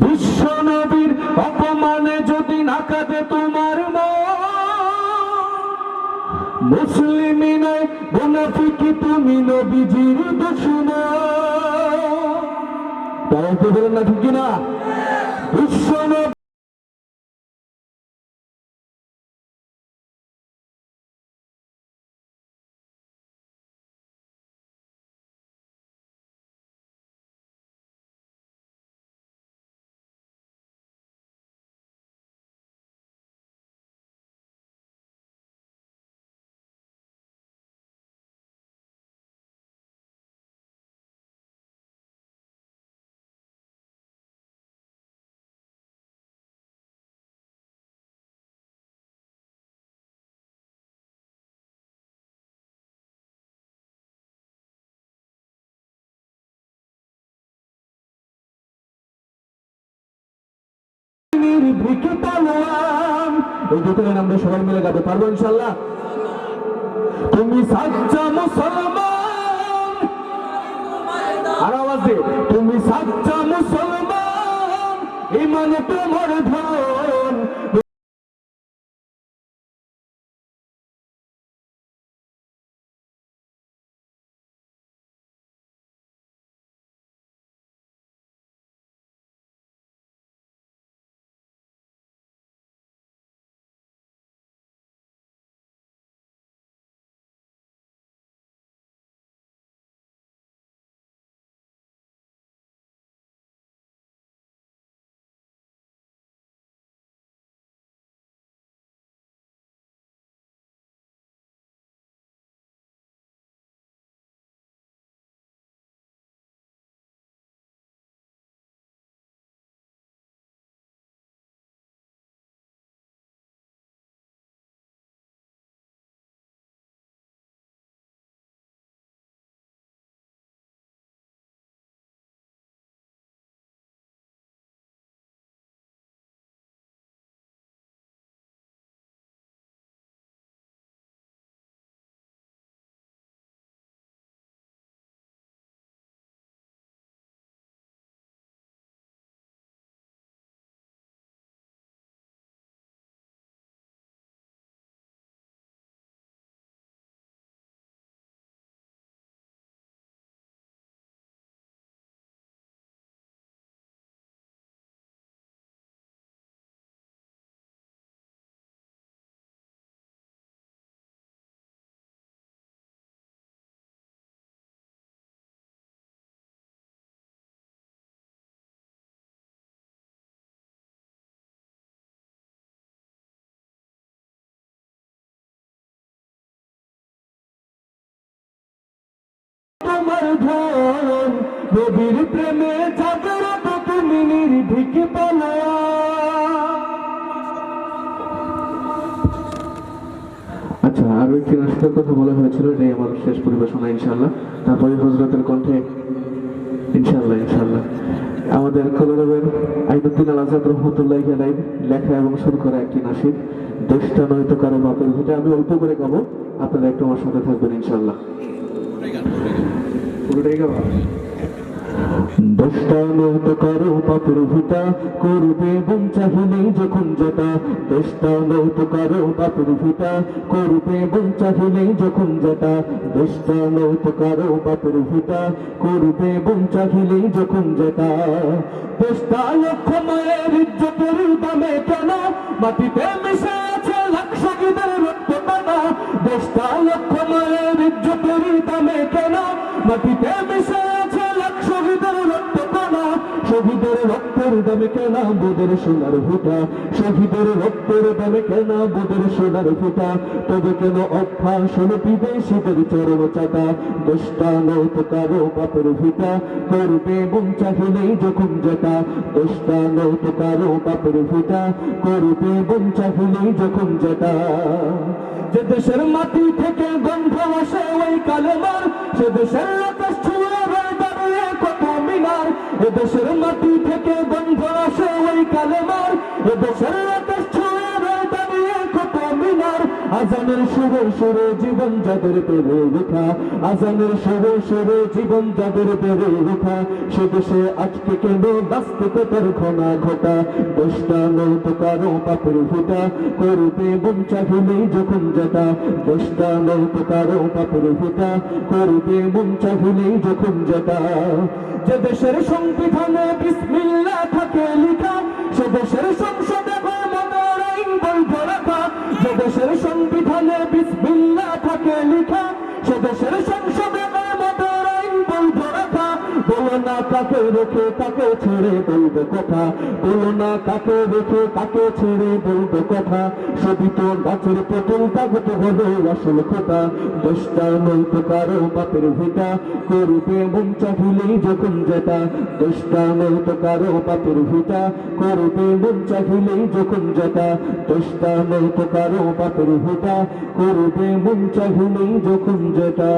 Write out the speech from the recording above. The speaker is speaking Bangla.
বিশ্ব নবীর অপমানে যদি না কাঁদে তোমার মুসলিমই নয় মুনাফিকি তুমি নবীজির দুশ্মন। তারা বলেন না ঠিক না বিশ্ব নির্ভীকে পালোয়ান এই আমরা সবাই মিলে গাতে পারব ইনশাল্লাহ তুমি সাচ্চা মুসলমান। আর আওয়াজ দে। তুমি সাচ্চা মুসলমান। ইমান তোমার ধন। আচ্ছা আরও একটি নাটকের কথা বলা হয়েছিল, এটাই আমার শেষ পরিবেশনা ইনশাল্লাহ তারপরে হজরতের কণ্ঠে ইনশাল্লাহ ইনশাল্লাহ আমাদের কলরবের আইনুদ্দিন আল আজাদ রহমতুল্লাহ আলাই লেখা এবং শুরু করা একটি নাসিদ দেশটা নয়তো কারও বাপের ভিটা। আমি অল্প করে গাবো, আপনারা একটু আমার সাথে থাকবেন ইনশাল্লাহ পুরোটাই গাবো? দশটা নৌত করো পাপুর ভিটা করবে বোন চাহিলেই যখন যেটা দশটা নৌত করো পাপুর ভিটা করবে বোন চাহিলেই যখন যেটা দশটা নৌত করো পাপুর ভিটা করবে বোন চাহিলেই যখন যেটা দশটা লক্ষ মায়ের ইজ্জতের দামে কেন মাটিতে মিশে আছে লাখ সাকিদের রক্ত কানা দশটা লক্ষ মায়ের ইজ্জতের দামে কেন মাটিতে মিশে কেনা বোদের সোনার ফুটা শহীদের রক্তের দামে কেনা বোদের সোনার ফুটা তবে কেন অভ্যাসন বিদেশিদের চরম চাটা দশটা নৌত কারও বাপের ভিটা, করবে মন চাহিলেই যখন যেটা দশটা নৌত কারও বাপের ভিটা, করবে মন চাহিলেই যখন যেটা যে দেশের মাটি থেকে গন্ধ আসে ওই কালেমার, সে দেশের মিনার এ দেশের মাটি থেকে গন্ধ আসে ওই কালেমার। এ দেশের আকাশ আজানের সুরে সুরে জীবন যাদের বেড়ে ওঠা আজানের সুরে সুরে জীবন যাদের বেড়ে ওঠা সে দেশে আজকে কেন নাস্তিকতার ঘনা ঘটা? দোষটা নৌত কারও পাপের ফুটা। করবে মন চাহিলেই যখন যেটা। দোষটা নৌত কারও পাপের ফুটা। করবে মন চাহিলেই যখন যেটা। যে দেশের সংবিধানে বিসমিল্লা থাকে লিখা, সে দেশের সংসদে মমতার আইন বৈধ রাখা, যে দেশের সংবিধানে বিসমিল্লা থাকে লিখা, সে দেশের সংসদে না কাকে রেখে কাকে ছেড়ে বলব কথা। বলো না কাকে রেখে, কাকে ছেড়ে বলব কথা। সবই তো গাছের পটল তাগত হবে, আসল কথা দোষটা নৈত কারও বাপের ভিটা। করবে মন চাহিলেই যখন যেটা। দোষটা নৈত কারও বাপের ভিটা। করবে মন চাহিলেই যখন যেটা। দোষটা নৈত কারও বাপের ভিটা। করবে মন চাহিলেই যখন যেটা।